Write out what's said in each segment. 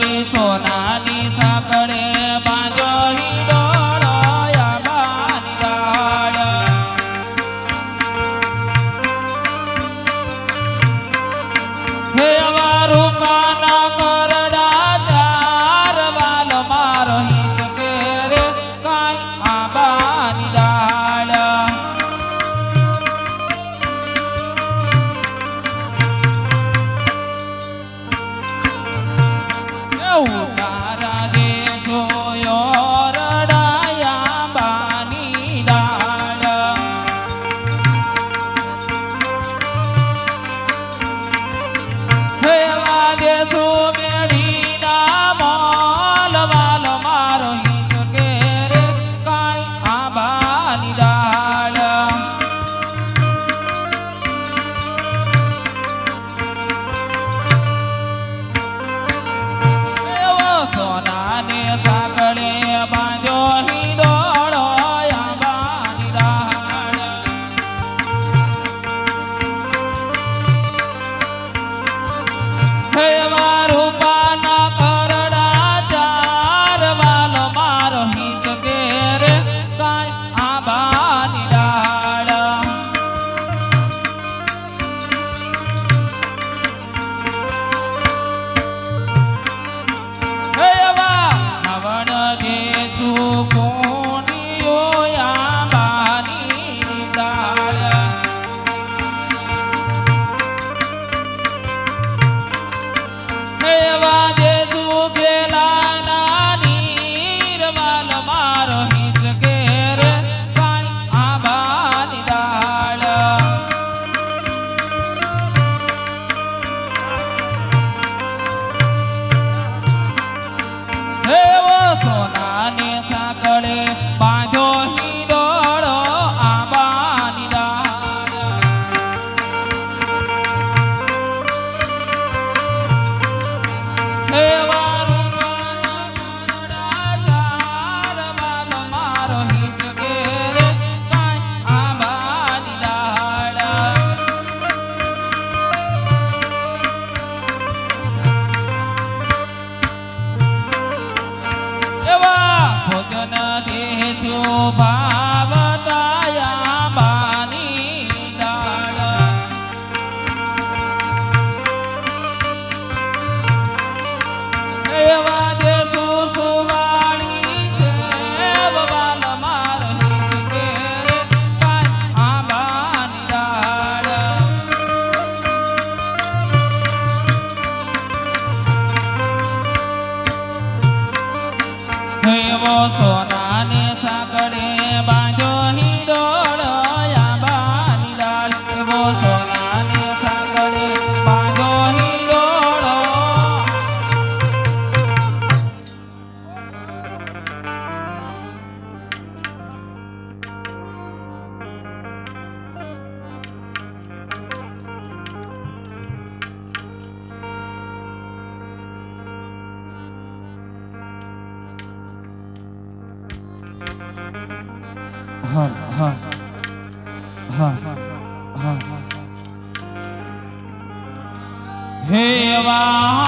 วิโสต Jehová. હા હા હા હા હે વા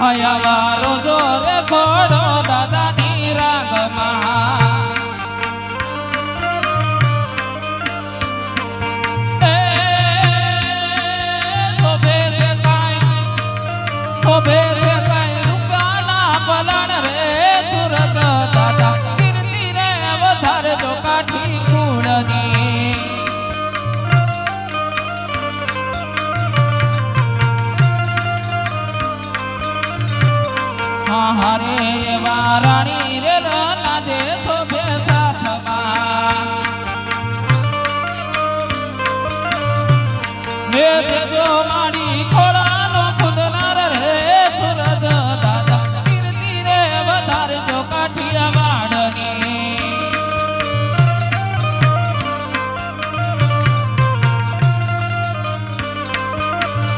હયાવા રોજો રે ઘોડો.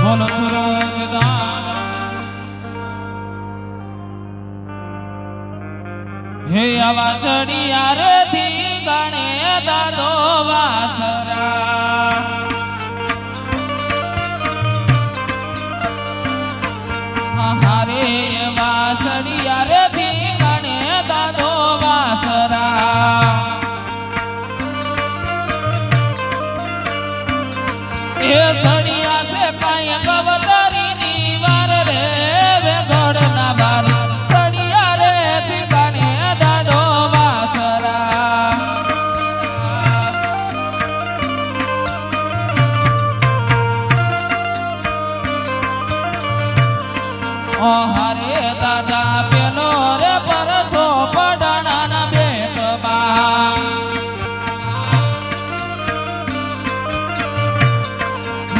બોલો હે આવા ચડિયા રે ધી ગણે દાદો વાસરા હારે વાસળિયા રે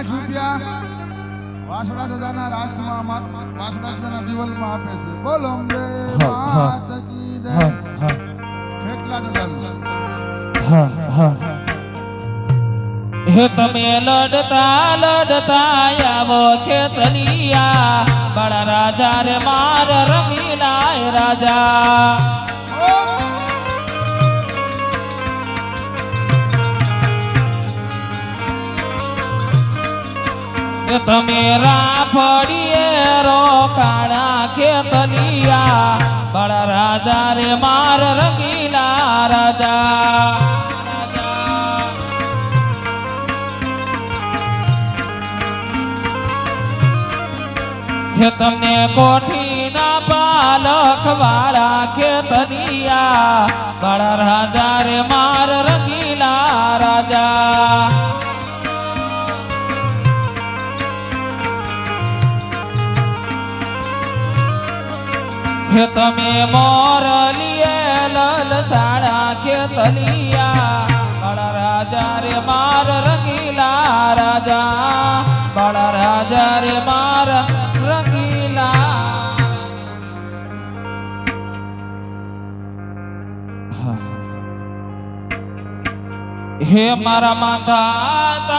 આઠ રૂપિયા વાસણા દાદાના રાસમાં વાસણા દાદાના દિવલમાં આપે છે. બોલો અંબે માત કી જય. ખેટલા દાદાનું? હે તમે લડતા લડતા આવો ખેતલિયા. બળ રાજા રે માર રમીલાય રાજા. તમે રાફડીએ રોકાણા ખેતલિયા. બડા રાજા રે માર રંગીલા રાજા. તમને કોઠી ના પાલખ વાળા ખેતરિયા બળા રાજા રે હે તમે મોરલીએ લલ સાડા ખેતલિયા. બળ રાજા રે માર રંગીલા રાજા. બળ રાજા રે માર રંગીલા હે. મારા માતા